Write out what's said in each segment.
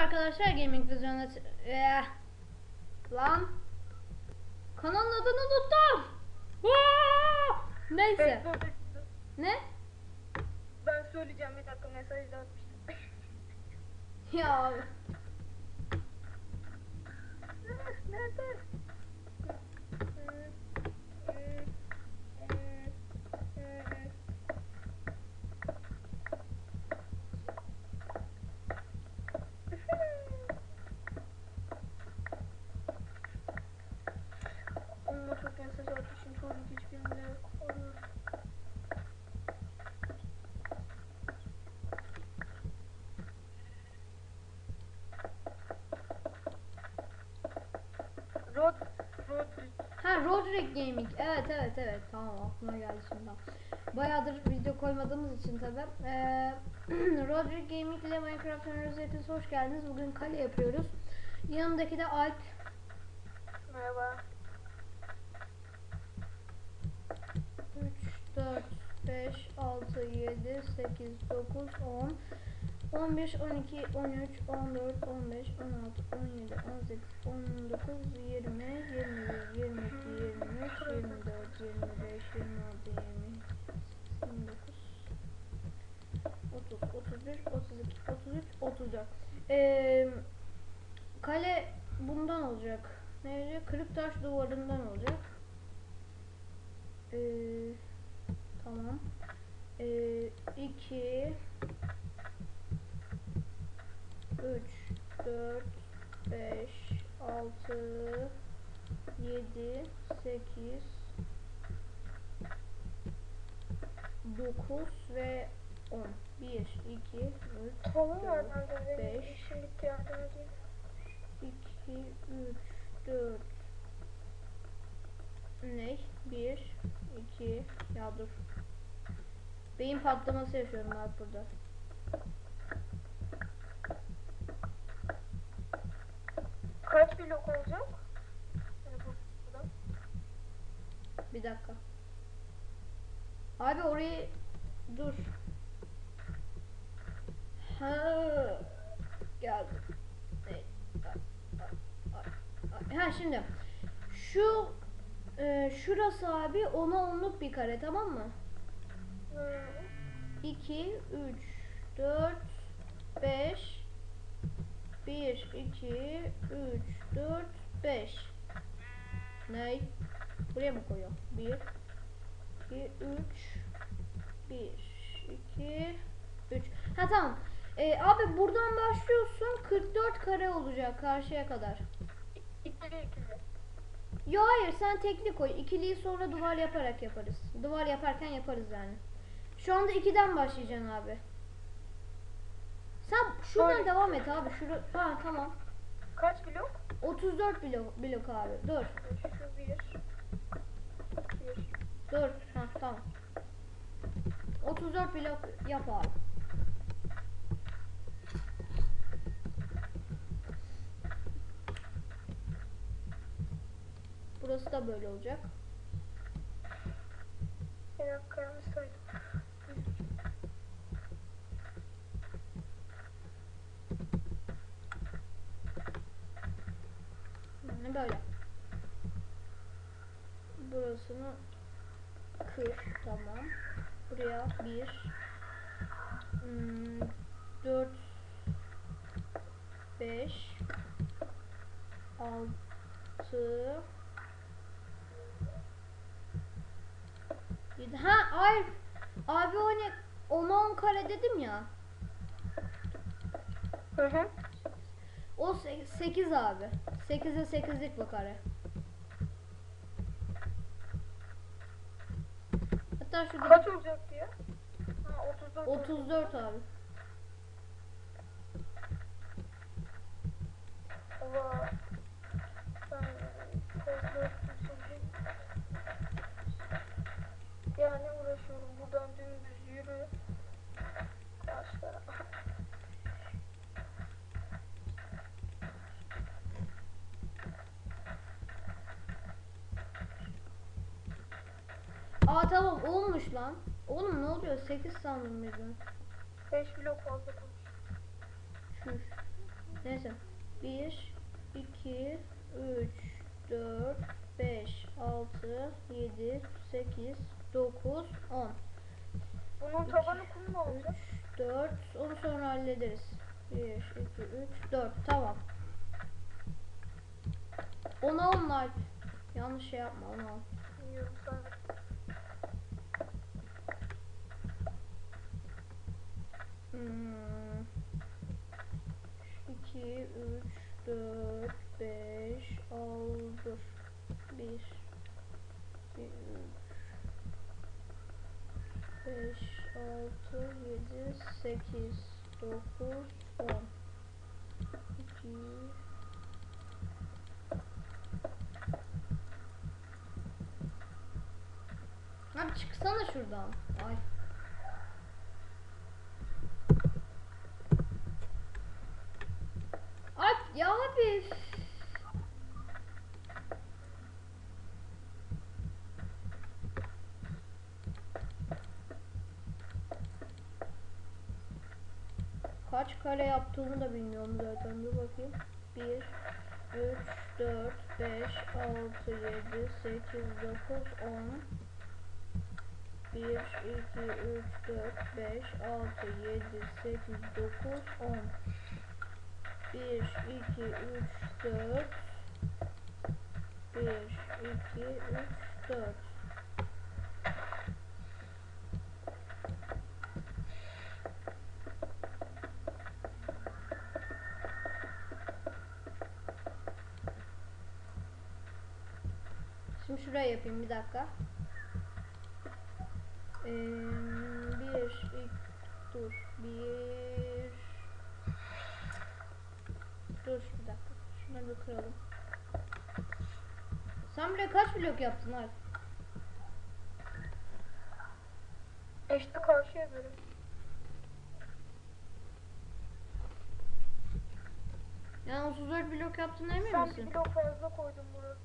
arkadaşlar Gaming Vizyon'a... Eh. Lan. Kanalın adını unuttum. Aa! Neyse. Ne? Ben söyleyeceğim bir dakika mesajda atmıştım. Ya Nerede? Onunla çok mesaj atmışım sonra hiçbirini arıyorum. Rod, Rodrick. Ha Roderick Gaming. Evet evet evet. Tamam aklıma geldi şimdi. Bayağıdır video koymadığımız için tabi. Ee, Roderick Gaming ile Minecraft. Hepiniz hoş geldiniz. Bugün kale yapıyoruz. Yanındaki de Alp. Merhaba. 3, 4, 5, 6, 7, 8, 9, 10, 11, 12, 13, 14, 15, 16, 17, 18, 19, 20, 21, 22, 23, 24, 25, 26, 27, 29, 30, 31, 32, 33, 34. Ee, kale bundan olacak. Ne olacak? Kırık taş duvarından olacak. Ee, tamam. Ee, 2 3 4 5 6 7 8 9 ve 10 1 2 3 Kolum var Dört, bende benim beş. işim bitti yardım edeyim. 2 3 4 ne? 1 2 ya dur. Beyin patlaması yaşıyorum ben burada. Kaç blok olacak? Bir dakika. Abi orayı dur. Ha geldi. Evet. Ay, ay, ay. Ha şimdi şu e, şurası abi ona onluk bir kare tamam mı? Hmm. 2 3 4 5 1 2 3 4 5 Ne? Buraya mı koyuyor? 1 2 3 1 2 3 Ha tamam. Ee, abi buradan başlıyorsun 44 kare olacak karşıya kadar. İkili. Yo hayır sen tekli koy. İkiliyi sonra duvar yaparak yaparız. Duvar yaparken yaparız yani. Şu anda 2'den başlayacaksın abi. Sen şuradan Böyle. devam et abi. Şura ha tamam. Kaç blok? 34 blok, blok abi. Dur. Şu bir. Bir. Dur. Ha tamam. 34 blok yap abi. Burası da böyle olacak. Bir dakika yanlış saydım. Yani böyle. Burasını kır. Tamam. Buraya bir hmm, dört beş altı yedi. Ha ay abi o ne? Ona on kare dedim ya. Hı hı. O 8 abi. 8'e 8'lik bu kare. Hatta şurada Kaç olacak diye? Ha 34. 34 abi. Allah. tamam olmuş lan. Oğlum ne oluyor? 8 sandım birden. 5 blok fazla kalmış. Neyse. 1, 2, 3, 4, 5, 6, 7, 8, 9, 10. Bunun tabanı kum mu olacak? 3, 4, onu sonra hallederiz. 1, 2, 3, 4. Tamam. 10'a 10 like. Yanlış şey yapma 10'a 10. 6, 7, 8, 9, 10. 2, Abi çıksana şuradan. Ay. Alp ya abi. Kaç yaptığımı da bilmiyorum zaten. Dur bakayım. 1 3 4 5 6 7 8 9 10 1 2 3 4 5 6 7 8 9 10 1, 2, 3, 4 1, 2, 3, 4 Şimdi şuraya yapayım bir dakika. Ee, bir, iki, dur, bir, Dur bir dakika. Şunları bir kıralım. Sen buraya kaç blok yaptın Alp? İşte karşıya göre. Yani 34 blok yaptın emin Sen misin? bir blok fazla koydun buraya.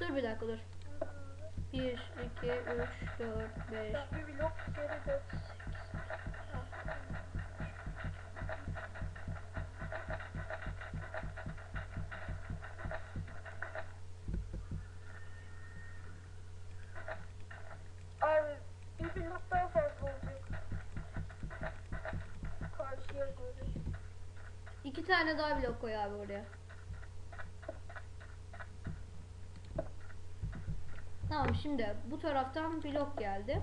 Dur bir dakika dur. 1, 2, 3, 4, 5, Sen bir blok geri dön. Abi bir blok daha fazla olacak. Karşıya göre. İki tane daha blok koy abi oraya. Tamam şimdi bu taraftan blok geldi.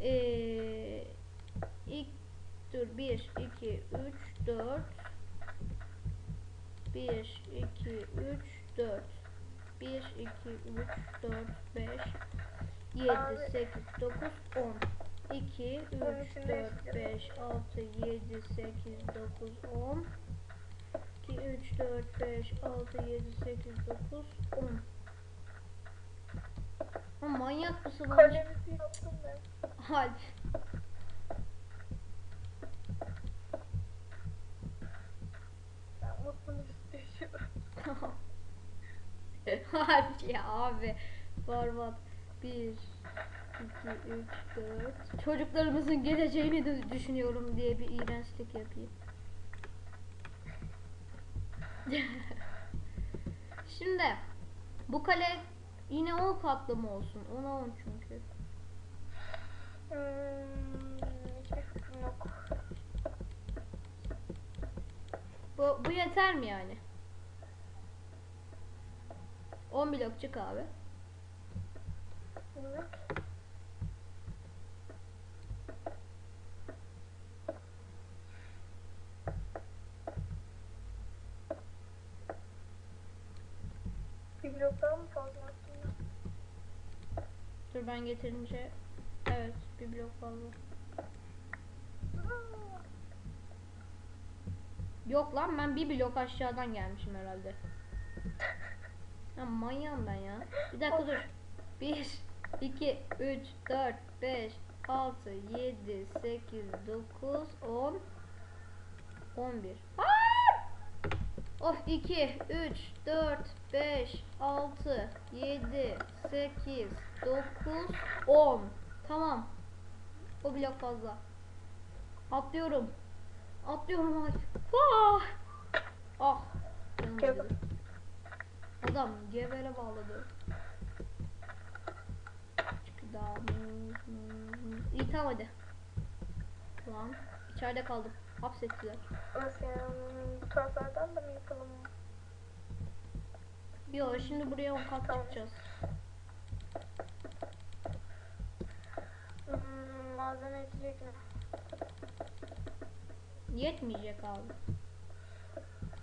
Ee, ilk dur 1 2 3 4 1 2 3 4 1 2 3 4 5 7 Abi. 8 9 10 2 Onun 3 içinde 4 5 6 7 8 9 10 2 3 4 5 6 7 8 9 10 Ama manyak mısın lan? Kalemizi yaptım ben. Alp. Ben mutluluk istiyorum. Alp ya abi. Barbat. 1 2 3 4 Çocuklarımızın geleceğini de düşünüyorum diye bir iğrençlik yapayım. Şimdi bu kale yine 10 katlı mı olsun? 10'a 10 çünkü. Hmm, hiçbir fikrim yok. Bu, bu yeter mi yani? 10 blok çık abi. Bilmiyorum ki. Bir blok daha mı fazla attın? Ben getirince evet bir blok fazla. Yok lan ben bir blok aşağıdan gelmişim herhalde. Ya manyağım ben ya. Bir dakika dur. 1, 2, 3, 4, 5, 6, 7, 8, 9, 10, 11. Aa! Of 2, 3, 4, 5, 6, 7, 8, 9, 10. Tamam. O blok fazla. Atlıyorum. Atlıyorum ay. Ah. Ah. Adam gebere bağladı. İyi tamam hadi. Lan içeride kaldım. Hapsettiler. Nasıl yani? Bu taraflardan da mı yapalım? Yo şimdi buraya on kat Tamam. çıkacağız. Hmm, malzeme yetecek mi? Yetmeyecek abi.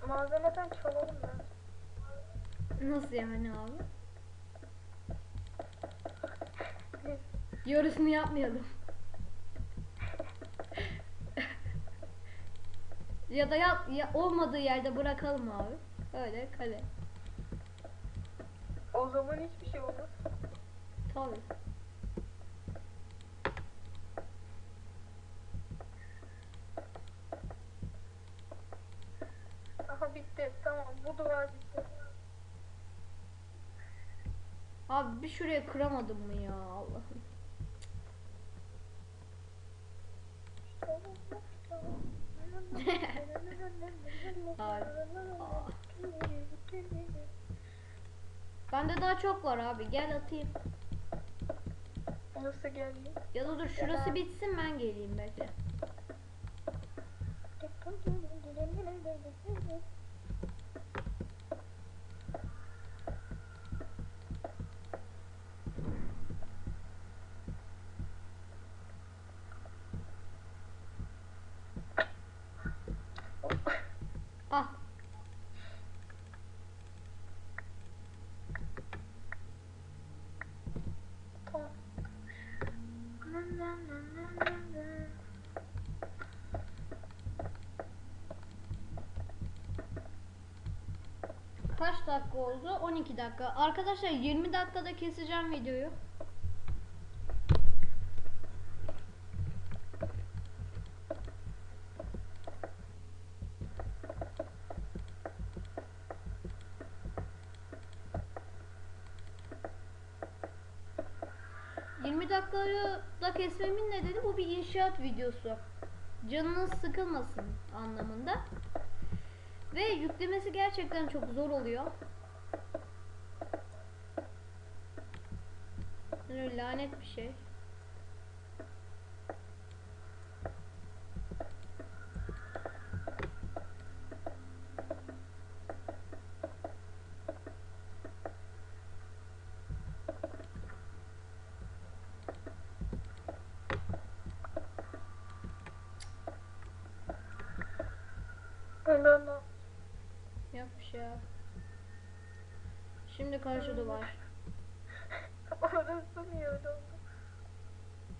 Malzemeden çalalım ben. Nasıl yani abi? Yarısını yapmayalım. Ya da yap, ya olmadığı yerde bırakalım abi. Öyle kale. O zaman hiçbir şey olmaz. Tabii. Aha bitti. Tamam bu duvar bitti. Abi bir şuraya kıramadım mı ya Allah'ım. Aa. Bende daha çok var abi gel atayım. Nasıl geldi? Ya da dur şurası bitsin ben geleyim bekle. Ah Tamam. Kaç dakika oldu? 12 dakika. Arkadaşlar 20 dakikada keseceğim videoyu. ...20 dakikayı da kesmemin nedeni bu bir inşaat videosu. Canınız sıkılmasın anlamında. Ve yüklemesi gerçekten çok zor oluyor. Böyle lanet bir şey. Öyle olmaz. Yok bir şey abi. Şimdi karşı duvar. Orası niye öyle oldu?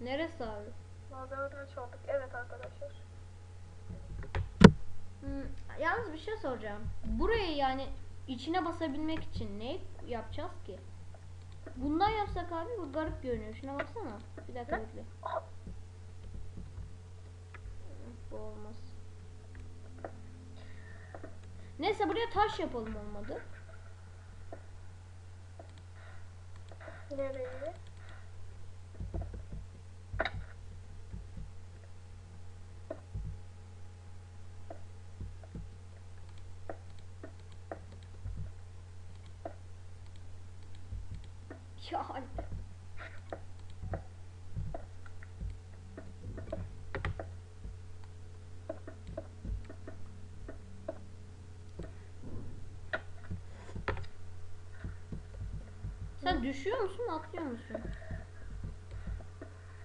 Neresi abi? Malzemeden çaldık. Evet arkadaşlar. Hmm, yalnız bir şey soracağım. Burayı yani içine basabilmek için ne yapacağız ki? Bundan yapsak abi bu garip görünüyor. Şuna baksana. Bir dakika bekle. Aha. Bu olmaz. Neyse buraya taş yapalım olmadı. Nereye? Ya Alp. Sen düşüyor musun, atlıyor musun?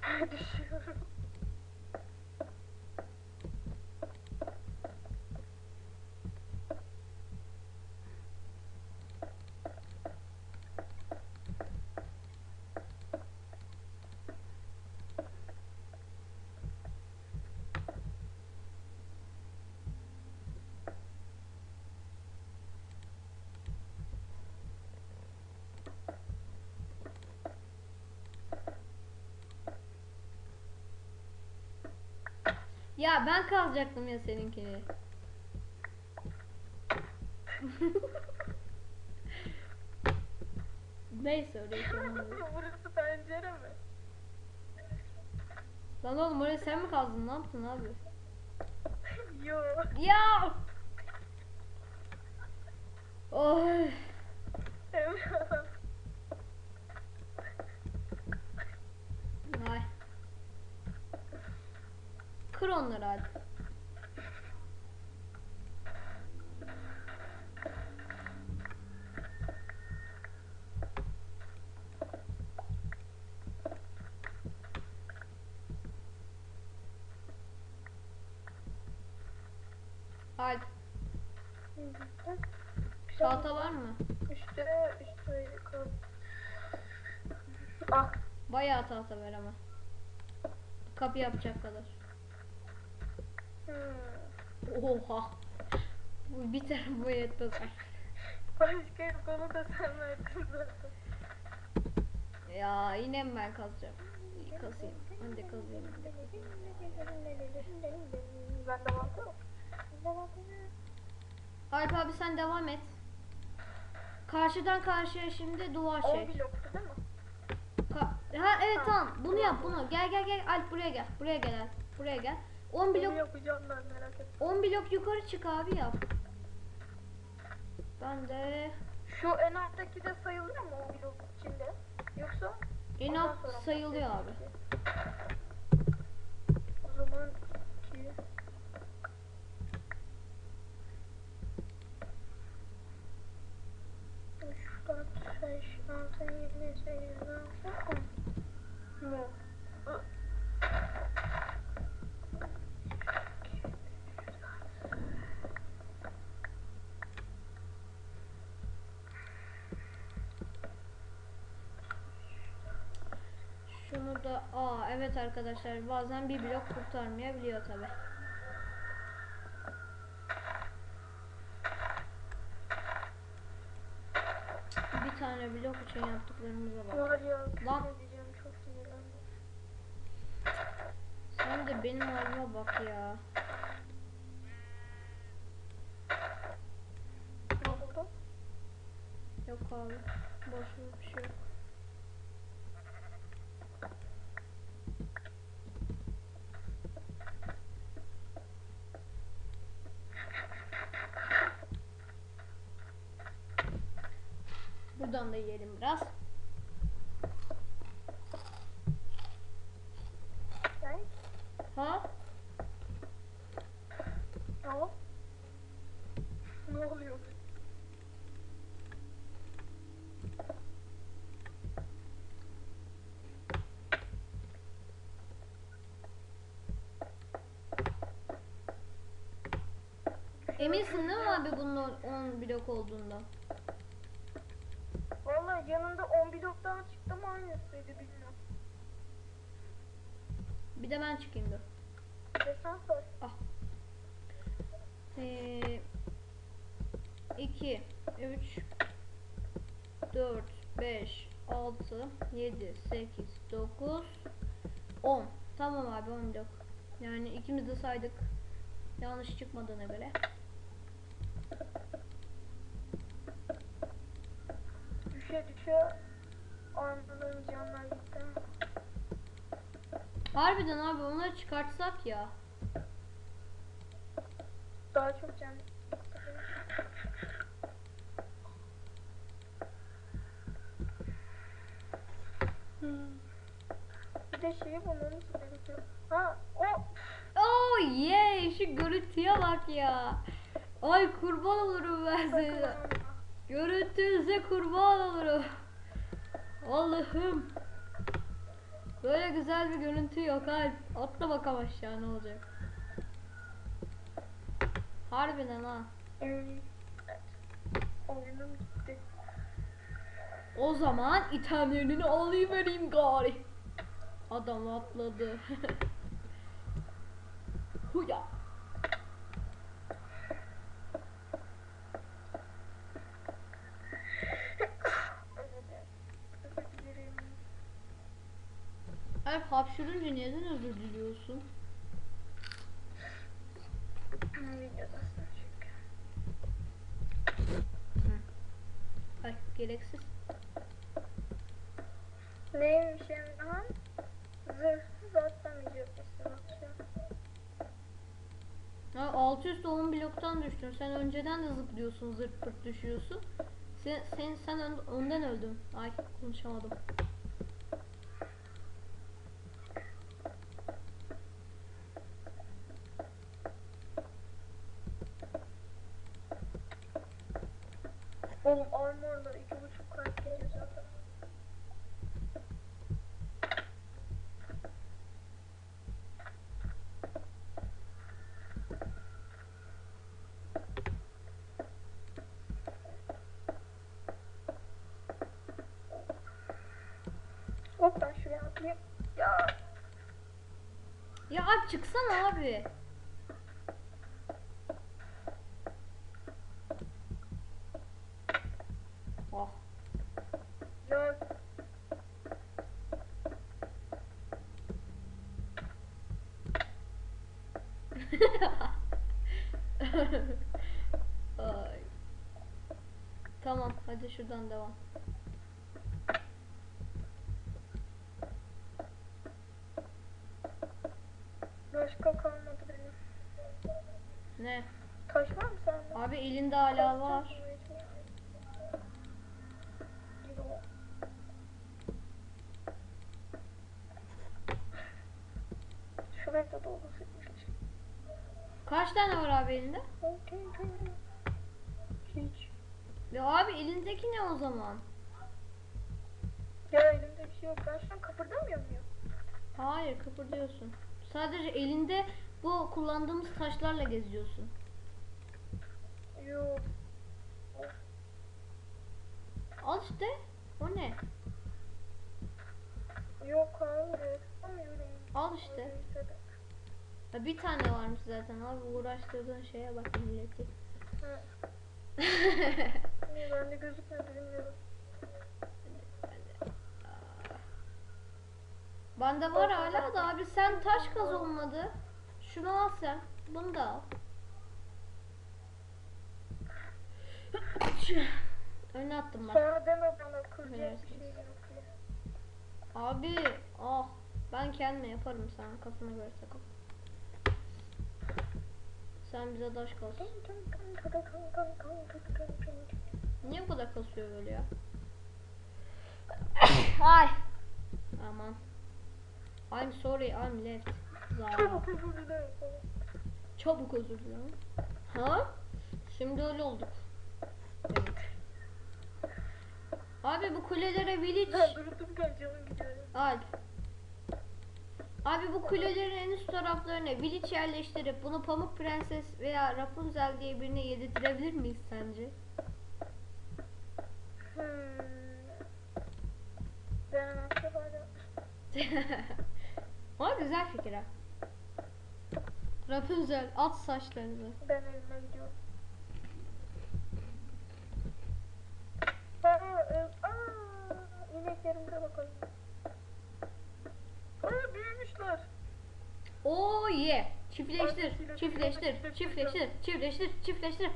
Düşüyorum. Ya ben kazacaktım ya seninkini. Neyse şey olmaz. Burası pencere mi? Lan oğlum oraya sen mi kazdın? Ne yaptın abi? Yo. Ya! Oy. Emrah. Ay. Kır onları hadi. Hadi. Tahta var mı? Üstte, üstte. Ah. Bayağı tahta ver ama. Kapı yapacak kadar. Hmm. Oha. Bu bir tarafı yetmez. Başka yok onu da sen verdin zaten. Ya yine mi ben kazacağım? Kazayım. Hadi kazayım. hadi. Ben de baktım. Alp abi sen devam et. Karşıdan karşıya şimdi duvar 10 çek. bloktu değil mi? Ka- ha evet tamam. Bunu yap bunu. Gel gel gel. Alp buraya gel. Buraya gel Alp. Buraya gel. 10 Onu blok yapacağım ben merak etme. 10 blok yukarı çık abi yap. Ben de Şu en alttaki de sayılıyor mu o blok içinde? Yoksa? en alt sayılıyor abi. O zaman 2 3, 4, 5, 6, 7, 8, 9, 10. Mu? Şunu da aa evet arkadaşlar bazen bir blok kurtarmayabiliyor tabi. Bir tane blok için yaptıklarımıza bak. Var ya, Lan. çok sinirlendim. Sen de benim halime bak ya. Ne oldu? Yok abi. Boş bir şey yok. Buradan da yiyelim biraz. Ha? Ne? Ne oluyor? Eminsin değil mi abi bunun 10 blok olduğundan? Yanında 10 bloktan çıktı mı aynısıydı bilmiyorum. Bir de ben çıkayım dur. Bir de sen sor. Ee, 2, 3, 4, 5, 6, 7, 8, 9, 10. Tamam abi 10 blok. Yani ikimiz de saydık. Yanlış çıkmadığına göre. Canlar gitti. Harbiden abi onları çıkartsak ya. Daha çok can. Bir de şeyi bulmamız gerekiyor. Ha o Oh yeah şu görüntüye bak ya. Ay kurban olurum ben takılan. Görüntünüze kurban olurum. Allah'ım. Böyle güzel bir görüntü yok Alp. Atla bakalım aşağı ne olacak. Harbiden ha. Evet. Oyunum gitti. O zaman itemlerini alayım vereyim gari. Adam atladı. Huya. Özür dilerim. Özür dilerim. Alp hapşırınca neden özür çünkü. Ay gereksiz. Neymiş Emrah'ın? Zırhsız atlamayacakmışsın akşam. altı üstü 10 bloktan düştün. Sen önceden de zıplıyorsun, zırt pırt düşüyorsun. Sen sen, sen önden öldün. Ay konuşamadım. Ya Ya Alp çıksana abi. Oh. Ay. Tamam hadi şuradan devam. başka kalmadı benim. Ne? Taş var mı sende? Abi var. Da. Kaç tane var abi elinde? Hiç. Ya abi elindeki ne o zaman? Ya elimde bir şey yok. Ben şu an kıpırdamıyor muyum? Hayır kıpırdıyorsun. Sadece elinde bu kullandığımız taşlarla geziyorsun. Yok. Al işte. O ne? Yok. Yapamıyorum. Al işte. Ya bir tane varmış zaten abi uğraştırdığın şeye bak milleti. Ha, Niye bende gözükmedi bilmiyorum. Bende var hala da abi sen taş kaz olmadı. Şunu al sen. Bunu da al. Öne attım bak. Sonra deme bana kıracak bir şey yok diye. Abi ah ben kendime yaparım sen kafana göre takıl. Sen bize taş kaz. Niye bu kadar kasıyor böyle ya? Ay. Aman. I'm sorry, I'm left. Zara. Çabuk özür dilerim. Ha? Şimdi öyle olduk. Evet. Abi bu kulelere village Ben durdururken canım gidiyor. Alp. Abi bu kulelerin en üst taraflarına village yerleştirip bunu Pamuk Prenses veya Rapunzel diye birine yedirtirebilir miyiz sence? Hmm. Hala. Ama güzel fikir ha. Rapunzel at saçlarını. Ben evime gidiyorum. Aa, e, aa, ineklerimize bakalım. Aa, büyümüşler. Oo ye. Çiftleştir, çiftleştir, çiftleştir, çiftleştir, çiftleştir.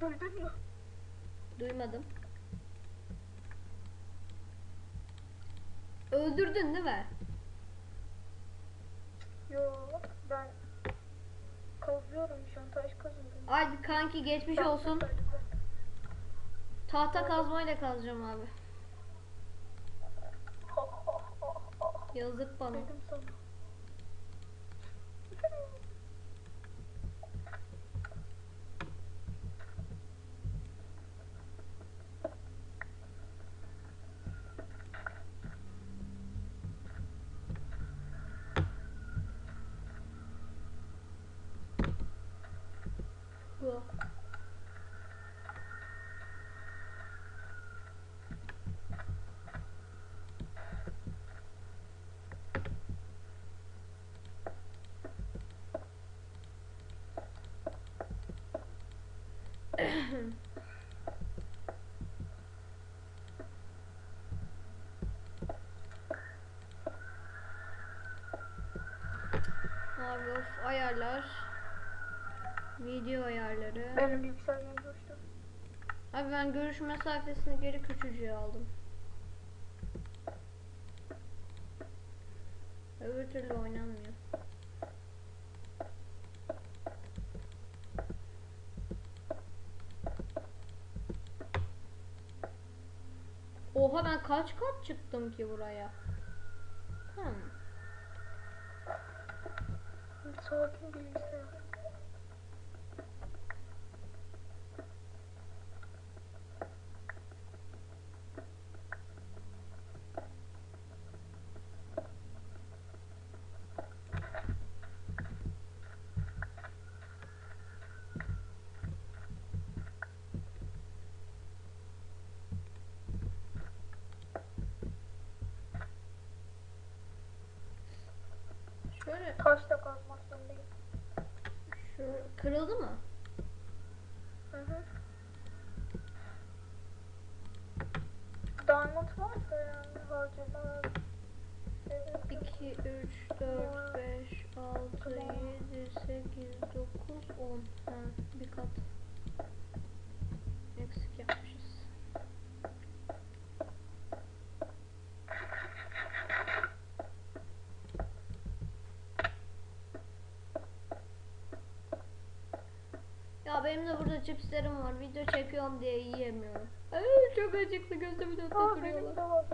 Duydun mu? Duymadım. Öldürdün değil mi? Yok, ben kazıyorum şu an taş kazıyorum. Alp kanki geçmiş olsun. Tahta kazmayla kazacağım abi. Yazık bana. Dedim sana. Bu. Abi of ayarlar. Video ayarları. Benim bilgisayarım coştu. Abi ben görüş mesafesini geri küçücüğe aldım. Öbür türlü oynanmıyor. Oha ben kaç kat çıktım ki buraya? Hmm. Sakin bilgisayar. Kırıldı mı? Hı hı. Diamond var da yani. Evet. 2, 3, 4, 5, 6, 7, 8, 9, 10. Ha, bir kat. Eksik yapmışız. Ya benim de burada cipslerim var. Video çekiyorum diye yiyemiyorum. Ay, çok acıktı gözümün önünde duruyorlar.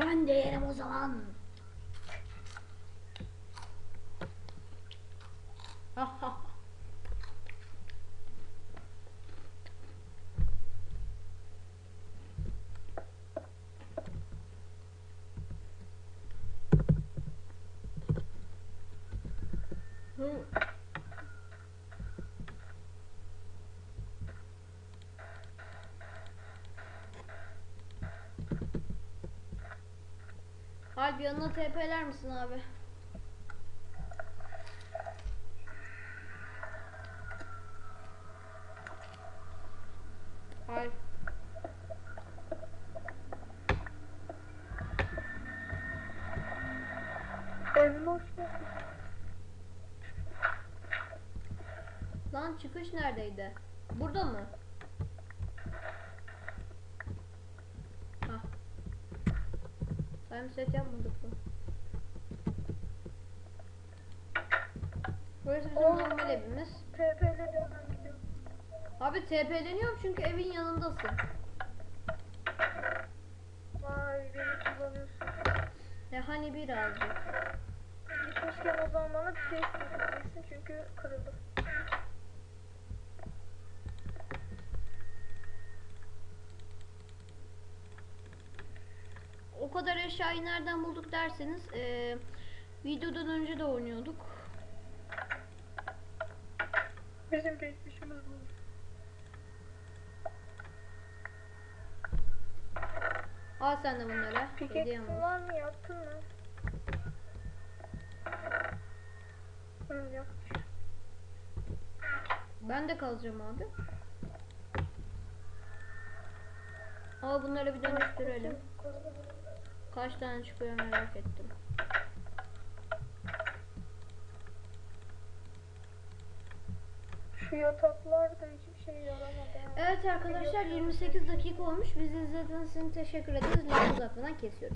Ben de yerim o zaman. Hı. Alp yanına TP'ler misin abi? Alp. Evime hoş geldin. Lan çıkış neredeydi? Burada mı? Hah. Time set yapmadık mı? Burası bizim Oo. normal evimiz. TP'le de hemen gidiyorum. Abi TP'leniyorum çünkü evin yanındasın. Vay beni kullanıyorsun. E hani birazcık. Gitmişken o zaman bana bir şey isteyeceksin çünkü kırıldı. O kadar eşyayı nereden bulduk derseniz eee, videodan önce de oynuyorduk. Bizim geçmişimiz bu. Al sen de bunları. Olsun. var mı? Yaptın mı? Ben de kalacağım abi. Ama bunları bir dönüştürelim. Kaç tane çıkıyor merak ettim. Şu yataklar da hiçbir şey yaramadı. Evet arkadaşlar 28 dakika olmuş. Bizi izlediğiniz için teşekkür ederiz. Lafı uzatmadan kesiyorum.